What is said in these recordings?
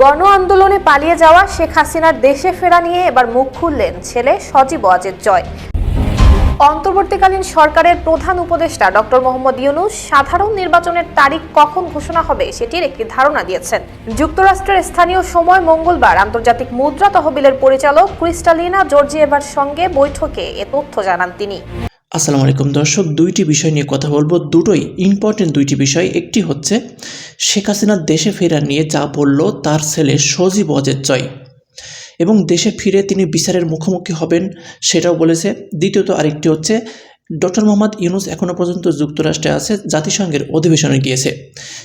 গণ আন্দোলনে পালিয়ে যাওয়া শেখ হাসিনার দেশে ফেরা নিয়ে এবার মুখ খুললেন ছেলে সজীব ওয়াজেদ জয়। অন্তর্বর্তীকালীন সরকারের প্রধান উপদেষ্টা ডক্টর মোহাম্মদ ইউনুস সাধারণ নির্বাচনের তারিখ কখন ঘোষণা হবে সেটির একটি ধারণা দিয়েছেন। যুক্তরাষ্ট্রের স্থানীয় সময় মঙ্গলবার আন্তর্জাতিক মুদ্রা তহবিলের পরিচালক ক্রিস্টালিনা জর্জিয়েভার সঙ্গে বৈঠকে এ তথ্য জানান তিনি। আসসালামু আলাইকুম দর্শক, দুইটি বিষয় নিয়ে কথা বলব। দুটোই ইম্পর্টেন্ট দুইটি বিষয়। একটি হচ্ছে, শেখ হাসিনার দেশে ফেরা নিয়ে যা বলল, তার ছেলে সজীব অজের জয়। এবং দেশে ফিরে তিনি বিচারের মুখোমুখি হবেন, সেটাও বলেছে। দ্বিতীয়ত আরেকটি হচ্ছে ডক্টর মোহাম্মদ ইউনুস এখনও পর্যন্ত যুক্তরাষ্ট্রে আছে, জাতিসংঘের অধিবেশনে গিয়েছে।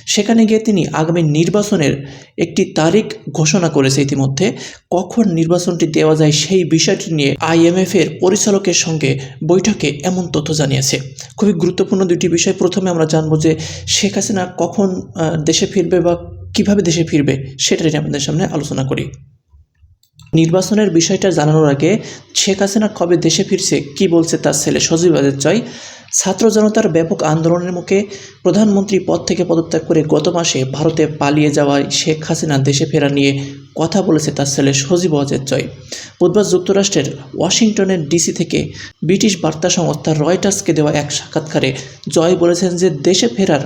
সেখানে গিয়ে তিনি আগামী নির্বাচনের একটি তারিখ ঘোষণা করেছে ইতিমধ্যে। কখন নির্বাচনটি দেওয়া যায় সেই বিষয়টি নিয়ে আইএমএফ এর পরিচালকের সঙ্গে বৈঠকে এমন তথ্য জানিয়েছে। খুবই গুরুত্বপূর্ণ দুটি বিষয়। প্রথমে আমরা জানব যে শেখ হাসিনা কখন দেশে ফিরবে বা কীভাবে দেশে ফিরবে, সেটা নিয়ে আপনাদের সামনে আলোচনা করি। নির্বাচনের বিষয়টা জানানোর আগে শেখ হাসিনা কবে দেশে ফিরছে, কি বলছে তার ছেলে সজীব আদের জয়? ছাত্র জনতার ব্যাপক আন্দোলনের মুখে প্রধানমন্ত্রী পদ থেকে পদত্যাগ করে গত মাসে ভারতে পালিয়ে যাওয়ায় শেখ হাসিনা দেশে ফেরা নিয়ে কথা বলেছে তার ছেলে সজীব অজের জয়। বুধবার যুক্তরাষ্ট্রের ওয়াশিংটনের ডিসি থেকে ব্রিটিশ বার্তা সংস্থা রয়টার্সকে দেওয়া এক সাক্ষাৎকারে জয় বলেছেন যে দেশে ফেরার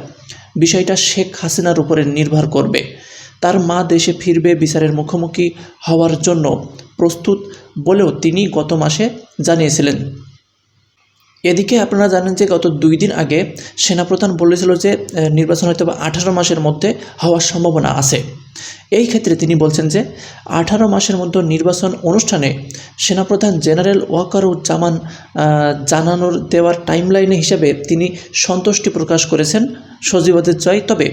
বিষয়টা শেখ হাসিনার উপরে নির্ভর করবে। তার মা দেশে ফিরবে বিচারের মুখোমুখি হওয়ার জন্য প্রস্তুত বলেও তিনি গত মাসে জানিয়েছিলেন। এদিকে আপনারা জানেন যে গত দুই দিন আগে সেনাপ্রধান বলেছিল যে নির্বাচন হয়তো আঠারো মাসের মধ্যে হওয়ার সম্ভাবনা আছে। এই ক্ষেত্রে তিনি বলছেন যে, আঠারো মাসের মধ্যে নির্বাচন অনুষ্ঠানে সেনাপ্রধান জেনারেল ওয়াকারুজ্জামান জানানোর দেওয়ার টাইমলাইনে হিসেবে তিনি সন্তুষ্টি প্রকাশ করেছেন সজীবদের জয় তবে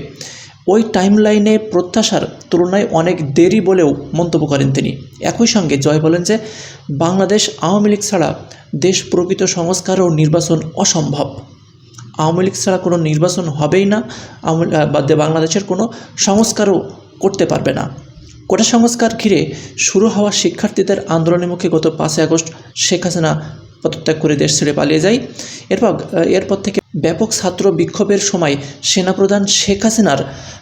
ওই টাইমলাইনে প্রত্যাশার তুলনায় অনেক দেরি বলেও মন্তব্য করেন তিনি। একই সঙ্গে জয় বলেন যে, বাংলাদেশ আওয়ামী লীগ ছাড়া দেশ প্রকৃত সংস্কার ও নির্বাচন অসম্ভব। আওয়ামী লীগ ছাড়া কোনো নির্বাচন হবেই না, আওয়ামী বাংলাদেশের কোনো সংস্কারও করতে পারবে না। কোটা সংস্কার ঘিরে শুরু হওয়া শিক্ষার্থীদের আন্দোলনের মুখে গত পাঁচই আগস্ট শেখ হাসিনা পদত্যাগ করে দেশ ছেড়ে পালিয়ে যায়। এরপর এরপর থেকে ব্যাপক ছাত্র বিক্ষোভের সময় সেনাপ্রধান শেখ হাসিনার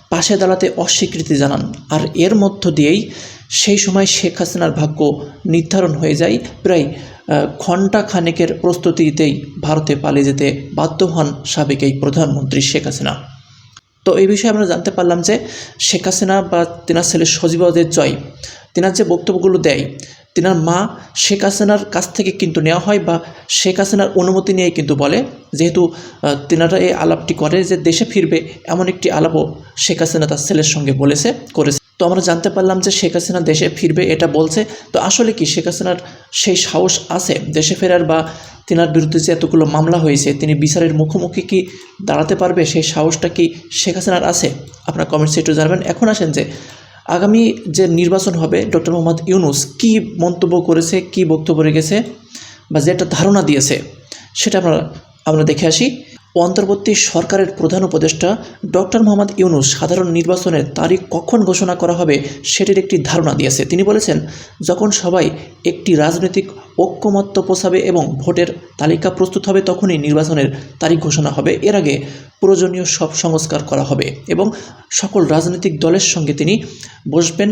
পাশে দাঁড়াতে অস্বীকৃতি জানান। আর এর মধ্য দিয়েই সেই সময় শেখ হাসিনার ভাগ্য নির্ধারণ হয়ে যায়। প্রায় ঘণ্টা খানেকের প্রস্তুতিতেই ভারতে পালিয়ে যেতে বাধ্য হন সাবেক এই প্রধানমন্ত্রী শেখ হাসিনা। তো এই বিষয়ে আমরা জানতে পারলাম যে শেখ হাসিনা বা তেনার ছেলে সজীবদের জয় তেনার যে বক্তব্যগুলো দেয়, তেনার মা শেখ হাসিনার কাছ থেকে কিন্তু নেওয়া হয় বা শেখ হাসিনার অনুমতি নিয়ে কিন্তু বলে। যেহেতু তেনারা এই আলাপটি করে যে দেশে ফিরবে এমন একটি আলাপও শেখ হাসিনা তার ছেলের সঙ্গে বলেছে, করেছে। তো আমরা জানতে পারলাম যে শেখ হাসিনা দেশে ফিরবে এটা বলছে। তো আসলে কি শেখ হাসিনার সেই সাহস আছে দেশে ফেরার বা তেনার বিরুদ্ধে যে এতগুলো মামলা হয়েছে, তিনি বিচারের মুখোমুখি কি দাঁড়াতে পারবে? সেই সাহসটা কি শেখ হাসিনার আছে? আপনার কমেন্টসে একটু জানাবেন। এখন আসেন যে আগামী যে নির্বাচন হবে, ডক্টর মোহাম্মদ ইউনুস কি মন্তব্য করেছে, কি বক্তব্য রেখেছে বা যে একটা ধারণা দিয়েছে, সেটা আমরা আমরা দেখে আসি। অন্তর্বর্তী সরকারের প্রধান উপদেষ্টা ডক্টর মোহাম্মদ ইউনুস সাধারণ নির্বাচনের তারিখ কখন ঘোষণা করা হবে, সেটির একটি ধারণা দিয়েছে। তিনি বলেছেন, যখন সবাই একটি রাজনৈতিক ঐক্যমত্য পোষাবে এবং ভোটের তালিকা প্রস্তুত হবে, তখনই নির্বাচনের তারিখ ঘোষণা হবে। এর আগে প্রয়োজনীয় সব সংস্কার করা হবে এবং সকল রাজনৈতিক দলের সঙ্গে তিনি বসবেন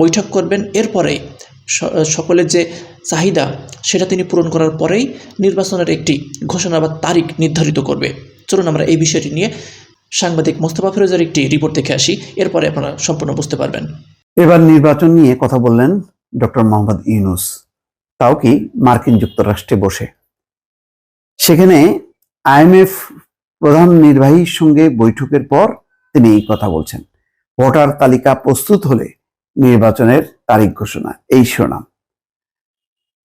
বৈঠক করবেন। এরপরে সকলের যে চাহিদা সেটা তিনি পূরণ করার পরেই নির্বাচনের একটি ঘোষণা বা তারিখ নির্ধারিত করবে। চলুন আমরা এই বিষয়টি নিয়ে সাংবাদিক মোস্তফা ফিরোজের একটি রিপোর্ট দেখে আসি। এরপরে আপনারা সম্পূর্ণ বুঝতে পারবেন। এবার নির্বাচন নিয়ে কথা বললেন ডক্টর মোহাম্মদ ইউনুস। তাও কি মার্কিন যুক্তরাষ্ট্রে বসে। সেখানে আইএমএফ প্রধান নির্বাহীর সঙ্গে বৈঠকের পর তিনি এই কথা বলছেন। ভোটার তালিকা প্রস্তুত হলে নির্বাচনের তারিখ ঘোষণা, এই শোনাম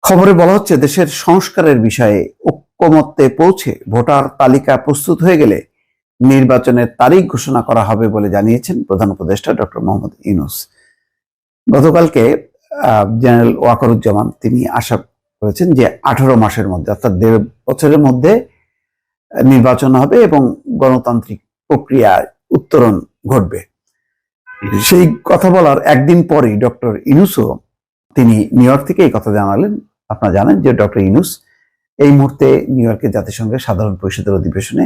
খবরে বলা হচ্ছে, দেশের সংস্কারের বিষয়ে ঐক্যমত্যে পৌঁছে ভোটার তালিকা প্রস্তুত হয়ে গেলে নির্বাচনের তারিখ ঘোষণা করা হবে বলে জানিয়েছেন প্রধান উপদেষ্টা ডক্টর মোহাম্মদ ইউনুস। গতকালকে জেনারেল ওয়াকারুজ্জামান তিনি আশা করেছেন যে আঠারো মাসের মধ্যে, অর্থাৎ দেড় বছরের মধ্যে নির্বাচন হবে এবং গণতান্ত্রিক প্রক্রিয়ায় উত্তরণ ঘটবে। সেই কথা বলার একদিন পরেই ডক্টর ইনুসও তিনি নিউ ইয়র্ক থেকে এই কথা জানালেন। আপনারা জানেন যে ডক্টর ইনুস এই মুহূর্তে নিউ ইয়র্কের জাতিসংঘের সাধারণ পরিষদের অধিবেশনে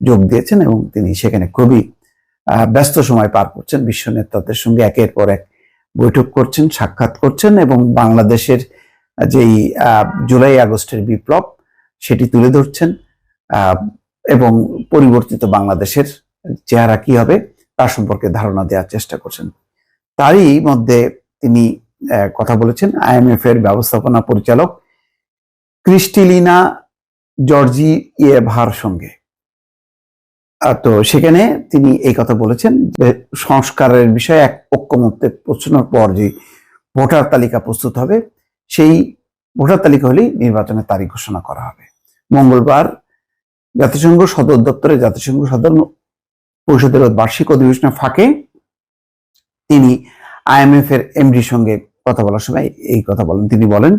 যোগ দিয়েছেন এবং তিনি সেখানে খুবই ব্যস্ত সময় পার করছেন। বিশ্ব নেতাদের সঙ্গে একের পর এক বৈঠক করছেন, সাক্ষাৎ করছেন এবং বাংলাদেশের যেই জুলাই আগস্টের বিপ্লব সেটি তুলে ধরছেন। এবং পরিবর্তিত বাংলাদেশের চেহারা কি হবে তার সম্পর্কে ধারণা দেওয়ার চেষ্টা করছেন। তারই মধ্যে তিনি কথা বলেছেন আইএমএফ এর ব্যবস্থাপনা পরিচালক ক্রিস্টিলিনা জর্জি ইয়েভার সঙ্গে তো সেখানে তিনি এই কথা বলেছেন যে সংস্কারের বিষয়ে এক ঐক্যমত্যে পৌঁছানোর পর যে ভোটার তালিকা প্রস্তুত হবে, সেই ভোটার তালিকা হলেই নির্বাচনের তারিখ ঘোষণা করা হবে। মঙ্গলবার জাতিসংঘ সদর দপ্তরে জাতিসংঘ সাধারণ পরিষদের বার্ষিক অধিবেশনের ফাঁকে তিনি আইএমএফ এর এমডির সঙ্গে কথা বলার সময় এই কথা বলেন। তিনি বলেন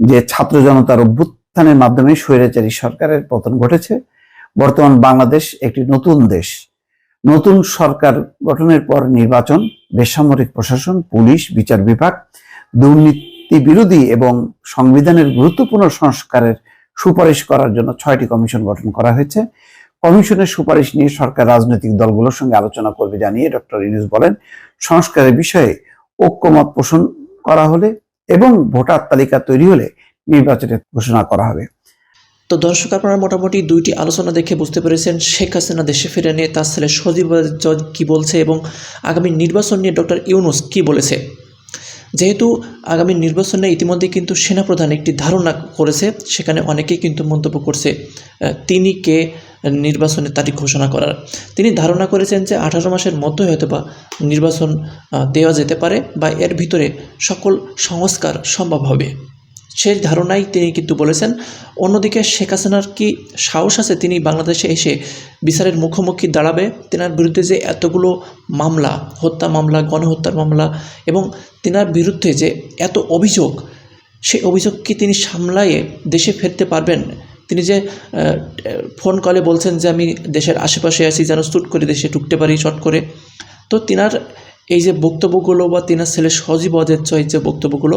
যে ছাত্র জনতার অভ্যুত্থানের মাধ্যমে স্বৈরাচারী সরকারের পতন ঘটেছে। বর্তমান বাংলাদেশ একটি নতুন দেশ। নতুন সরকার গঠনের পর নির্বাচন, বেসামরিক প্রশাসন, পুলিশ, বিচার বিভাগ, দুর্নীতি বিরোধী এবং সংবিধানের গুরুত্বপূর্ণ সংস্কারের সুপারিশ করার জন্য ছয়টি কমিশন গঠন করা হয়েছে। কমিশনের সুপারিশ নিয়ে সরকার রাজনৈতিক দলগুলোর সঙ্গে আলোচনা করবে জানিয়ে ডক্টর ইনুস বলেন, সংস্কারের বিষয়ে ঐক্যমত পোষণ করা হলে এবং ভোটার তালিকা তৈরি হলে নির্বাচনের ঘোষণা করা হবে। তো দর্শক, আপনারা মোটামুটি দুইটি আলোচনা দেখে বুঝতে পেরেছেন, শেখ হাসিনা দেশে ফিরে নিয়ে তার ছেলে সজীব কী বলছে এবং আগামী নির্বাচন নিয়ে ডক্টর ইউনুস কী বলেছে। যেহেতু আগামী নির্বাচনে ইতিমধ্যে কিন্তু সেনাপ্রধান একটি ধারণা করেছে, সেখানে অনেকেই কিন্তু মন্তব্য করছে তিনি কে নির্বাচনের তারিখ ঘোষণা করার। তিনি ধারণা করেছেন যে আঠারো মাসের মধ্যে হয়তো বা নির্বাচন দেওয়া যেতে পারে বা এর ভিতরে সকল সংস্কার সম্ভব হবে। সেই ধারণাই তিনি কিন্তু বলেছেন। অন্যদিকে শেখ হাসিনার কি সাহস আছে? তিনি বাংলাদেশে এসে বিচারের মুখোমুখি দাঁড়াবে? তেনার বিরুদ্ধে যে এতগুলো মামলা, হত্যা মামলা, গণহত্যার মামলা এবং তেনার বিরুদ্ধে যে এত অভিযোগ, সেই অভিযোগ কি তিনি সামলায়ে দেশে ফিরতে পারবেন? তিনি যে ফোন কলে বলছেন যে, আমি দেশের আশেপাশে আছি, যেন স্তুট করে দেশে ঢুকতে পারি, চট করে। তো তিনার এই যে বক্তব্যগুলো বা তিনার ছেলে সজীব অজের যে বক্তব্যগুলো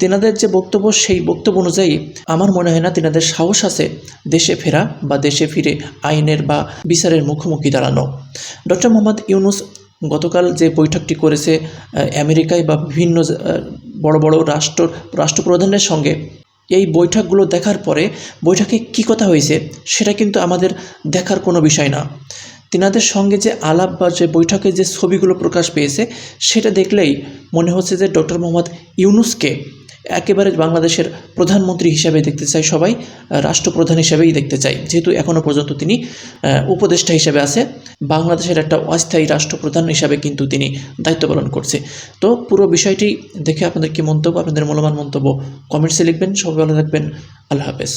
তেনাদের যে বক্তব্য, সেই বক্তব্য অনুযায়ী আমার মনে হয় না তেনাদের সাহস আছে দেশে ফেরা বা দেশে ফিরে আইনের বা বিচারের মুখোমুখি দাঁড়ানো। ডক্টর মোহাম্মদ ইউনুস গতকাল যে বৈঠকটি করেছে আমেরিকায় বা বিভিন্ন বড় বড় রাষ্ট্র, রাষ্ট্রপ্রধানের সঙ্গে, এই বৈঠকগুলো দেখার পরে বৈঠকে কী কথা হয়েছে সেটা কিন্তু আমাদের দেখার কোনো বিষয় না। তিনাদের সঙ্গে যে আলাপ বা যে বৈঠকে যে ছবিগুলো প্রকাশ পেয়েছে, সেটা দেখলেই মনে হচ্ছে যে ডক্টর মোহাম্মদ ইউনুসকে একেবারে বাংলাদেশের প্রধানমন্ত্রী হিসাবে দেখতে চাই সবাই, রাষ্ট্রপ্রধান হিসাবেই দেখতে চাই। যেহেতু এখনও পর্যন্ত তিনি উপদেষ্টা হিসেবে আছে, বাংলাদেশের একটা অস্থায়ী রাষ্ট্রপ্রধান হিসাবে কিন্তু তিনি দায়িত্ব পালন করছে। তো পুরো বিষয়টি দেখে আপনাদের কি মন্তব্য, আপনাদের মূল্যবান মন্তব্য কমেন্টসে লিখবেন, সবাই ভালো থাকবেন, আল্লাহ হাফেজ।